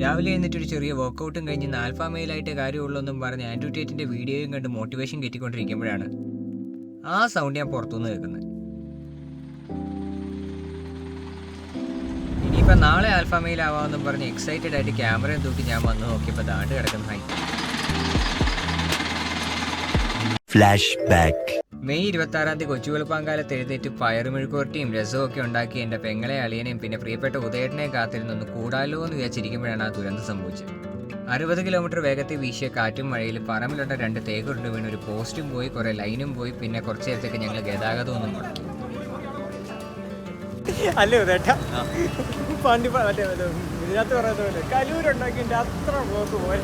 രാവിലെ എന്നിട്ട് ഒരു ചെറിയ വർക്കൗട്ടും കഴിഞ്ഞ് നാൽഫാമയിലായിട്ട് മെയിലായിട്ട് കാര്യമുള്ളൂ എന്നും പറഞ്ഞ് ആൻഡ്രൂ ടേറ്റിന്റെ വീഡിയോയും കണ്ട് മോട്ടിവേഷൻ കെട്ടിക്കൊണ്ടിരിക്കുമ്പോഴാണ് ആ സൗണ്ട് ഞാൻ പുറത്തുനിന്ന് കേൾക്കുന്നത് ഇനിയിപ്പോൾ നാളെ ആൽഫാമയിലാവാമെന്നും പറഞ്ഞ് എക്സൈറ്റഡ് ആയിട്ട് ക്യാമറയും തൂക്കി ഞാൻ വന്ന് നോക്കിയപ്പോൾ ദാണ്ട് കിടക്കുന്ന ഫ്ലാഷ് Flashback. മെയ് ഇരുപത്തി ആറാം തീയതി കൊച്ചു വെളുപ്പാങ്കാലത്ത് എഴുന്നേറ്റ് പയറുമെഴുക്കുവരട്ടിയും രസമൊക്കെ ഉണ്ടാക്കി എന്റെ പെങ്ങളെ അളിയനെയും പിന്നെ പ്രിയപ്പെട്ട ഉദയേട്ടനെയും കാത്തിരുന്നൊന്ന് കൂടാലോ എന്ന് വിചാരിച്ചിരിക്കുമ്പോഴാണ് ആ ദുരന്തം സംഭവിച്ചത്. അറുപത് കിലോമീറ്റർ വേഗത്തിൽ വീശിയ കാറ്റും മഴയിൽ പറമ്പിലുള്ള രണ്ട് തേക്കുരുണ്ട് വീണ് ഒരു പോസ്റ്റും പോയി കുറേ ലൈനും പോയി പിന്നെ കുറച്ച് നേരത്തേക്ക് ഞങ്ങൾ ഗതാഗതമൊന്നും മുടക്കി. അല്ലേ ചേട്ടാ പണ്ടി പ- മറ്റേ മറ്റേ പറയുന്ന പോലെ കലൂരുണ്ടാക്കിന്റെ അത്ര പോക്ക് പോലെ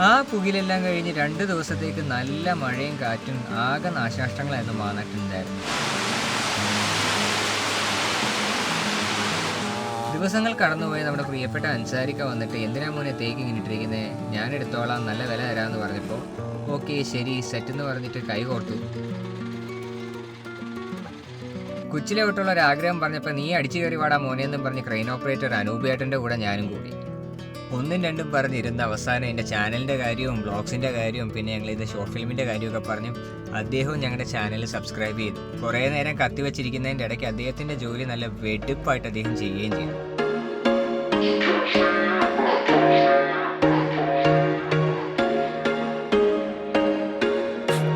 ആ പുകിലെല്ലാം കഴിഞ്ഞ് രണ്ട് ദിവസത്തേക്ക് നല്ല മഴയും കാറ്റും ആകെ നാശനഷ്ടങ്ങളായിരുന്നു മാനാട്ടിലുണ്ടായിരുന്നു ദിവസങ്ങൾ കടന്നുപോയി നമ്മുടെ പ്രിയപ്പെട്ട അൻസാരിക്ക വന്നിട്ട് എന്തിനാ മോനെ തേക്ക് ഇങ്ങനെ ഇട്ടിരിക്കുന്നത് ഞാൻ എടുത്തോളാം നല്ല വില തരാമെന്ന് പറഞ്ഞപ്പോൾ ഓക്കെ ശരി സെറ്റ് എന്ന് പറഞ്ഞിട്ട് കൈ കോർത്തു കൊച്ചിലെ വിട്ടുള്ള ഒരു ആഗ്രഹം പറഞ്ഞപ്പോൾ നീ അടിച്ചു കയറി വാടാ മോനെ എന്നും പറഞ്ഞ് ക്രെയിൻ ഓപ്പറേറ്റർ അനൂപേട്ടന്റെ കൂടെ ഞാനും കൂടി. ഒന്നും രണ്ടും പറഞ്ഞിരുന്ന അവസാനം എന്റെ ചാനലിന്റെ കാര്യവും ബ്ലോഗ്സിന്റെ കാര്യവും പിന്നെ ഞങ്ങൾ ഇത് ഷോർട്ട് ഫിലിമിന്റെ കാര്യമൊക്കെ പറഞ്ഞു അദ്ദേഹവും ഞങ്ങളുടെ ചാനൽ സബ്സ്ക്രൈബ് ചെയ്തു. കുറേ നേരം കത്തിവെച്ചിരിക്കുന്നതിന്റെ ഇടയ്ക്ക് അദ്ദേഹത്തിന്റെ ജോലി നല്ല വെടുപ്പായിട്ട് അദ്ദേഹം ചെയ്യുകയും ചെയ്തു.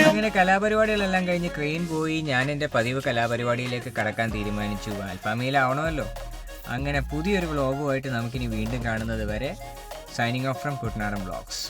അങ്ങനെ കലാപരിപാടികളെല്ലാം കഴിഞ്ഞ് ക്രെയിൻ പോയി ഞാൻ എന്റെ പതിവ് കലാപരിപാടിയിലേക്ക് കടക്കാൻ തീരുമാനിച്ചു. അൽഫാമയിലാവണമല്ലോ. അങ്ങനെ പുതിയൊരു വ്ളോഗുമായിട്ട് നമുക്കിനി വീണ്ടും കാണുന്നത് വരെ signing off from Kuttanadan blogs